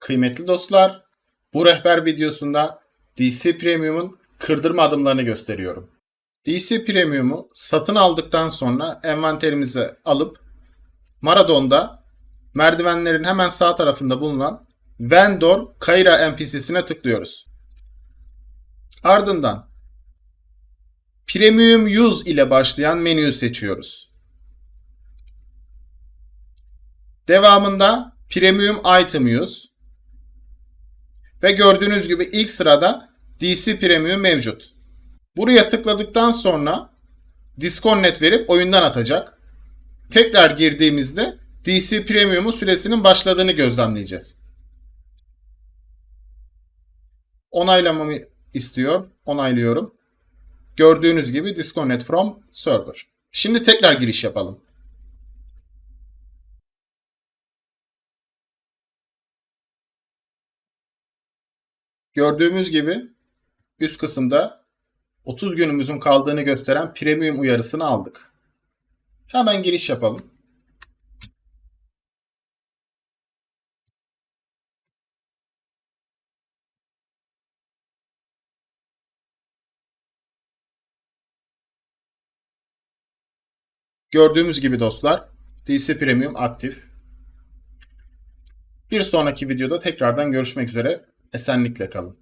Kıymetli dostlar, bu rehber videosunda DC Premium'un kırdırma adımlarını gösteriyorum. DC Premium'u satın aldıktan sonra envanterimize alıp Maradon'da merdivenlerin hemen sağ tarafında bulunan Vendor Kayra NPC'sine tıklıyoruz. Ardından Premium Use ile başlayan menüyü seçiyoruz. Devamında Premium Item Use ve gördüğünüz gibi ilk sırada DC Premium mevcut. Buraya tıkladıktan sonra disconnect verip oyundan atacak. Tekrar girdiğimizde DC Premium'un süresinin başladığını gözlemleyeceğiz. Onaylamamı istiyor. Onaylıyorum. Gördüğünüz gibi disconnect from server. Şimdi tekrar giriş yapalım. Gördüğümüz gibi üst kısımda 30 günümüzün kaldığını gösteren premium uyarısını aldık. Hemen giriş yapalım. Gördüğümüz gibi dostlar DC Premium aktif. Bir sonraki videoda tekrardan görüşmek üzere. Esenlikle kalın.